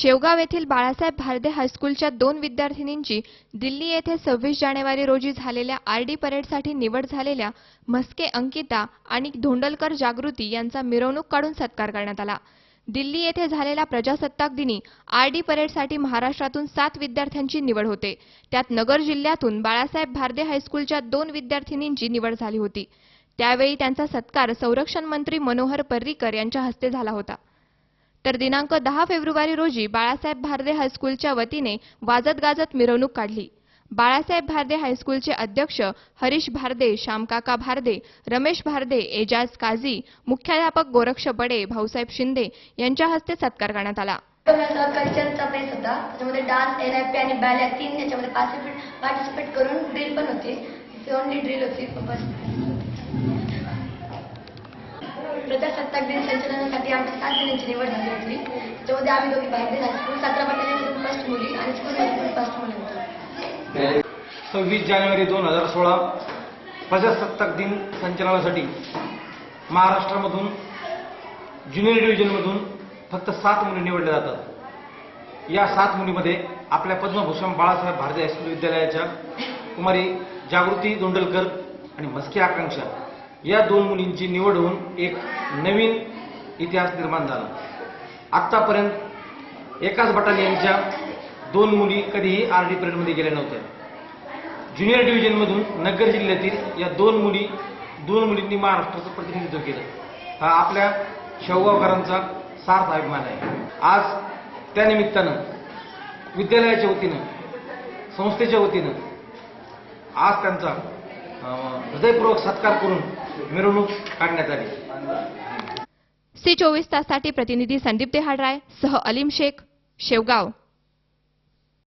शेवगाव येथील बाळासाहेब भारदे हायस्कूलच्या दोन विद्यार्थिनींची दिल्ली येथे सव्वीस जानेवारी रोजी झालेल्या आर डी परेडसाठी निवड झालेल्या म्हस्के अंकिता आणि धोंडलकर जागृती यांचा मिरवणूक काढून सत्कार करण्यात आला. दिल्ली येथे झालेल्या प्रजासत्ताक दिनी आरडी परेडसाठी महाराष्ट्रातून सात विद्यार्थ्यांची निवड होते. त्यात नगर जिल्ह्यातून बाळासाहेब भारदे हायस्कूलच्या दोन विद्यार्थिनींची निवड झाली होती. त्यावेळी त्यांचा सत्कार संरक्षण मंत्री मनोहर पर्रीकर यांच्या हस्ते झाला होता. तर दिनांक दहा फेब्रुवारी रोजी बाळासाहेब भारदे हायस्कूलच्या वतीने वाजत गाजत मिरवणूक काढली. बाळासाहेब भारदे हायस्कूलचे अध्यक्ष हरीश भारदे श्यामकाका भारदे रमेश भारदे एजाज काझी मुख्याध्यापक गोरक्ष बडे भाऊसाहेब शिंदे यांच्या हस्ते सत्कार करण्यात आला. कल्चरचा बेस होता त्याच्यामध्ये डान्स एन आय पी आणि बॅले तीन याच्यामध्ये पार्टिसिपेट पार्टिसिपेट करून ड्रिल पण होती. ती ओनली ड्रिल होती. प्रजासत्ताक दिन संचलनासाठी आमच्या सात जणांची निवड झाली होती त्यामध्ये आम्ही दोघी भारतीय दिला सतरा बटालियनमधून फर्स्ट मुली आणि स्कूलमधून फर्स्ट मुली होतो. सव्वीस जानेवारी दोन हजार सोळा प्रजासत्ताक दिन संचलनासाठी महाराष्ट्रामधून ज्युनियर डिव्हिजनमधून फक्त सात मुली निवडल्या जातात. या सात मुलीमध्ये आपल्या पद्मभूषण बाळासाहेब भारती हायस्कूल विद्यालयाच्या कुमारी जागृती दोंडलकर आणि मस्की आकांक्षा या दोन मुलींची निवड होऊन एक नवीन इतिहास निर्माण झाला. आत्तापर्यंत एकाच बटालियनच्या दोन मुली कधीही आर डी परेडमध्ये गेल्या नव्हत्या. ज्युनियर डिव्हिजनमधून नगर जिल्ह्यातील या दोन मुली दोन मुलींनी महाराष्ट्राचं प्रतिनिधित्व केलं. हा आपल्या शेवगावकरांचा सार्थ अभिमान आहे. आज त्यानिमित्तानं विद्यालयाच्या वतीनं संस्थेच्या वतीनं आज त्यांचा हृदयपूर्वक सत्कार करून मिरवणूक काढण्यात आली. सी चोवीस ताससाठी प्रतिनिधी संदीप देहाडराय सह अलीम शेख शेवगाव.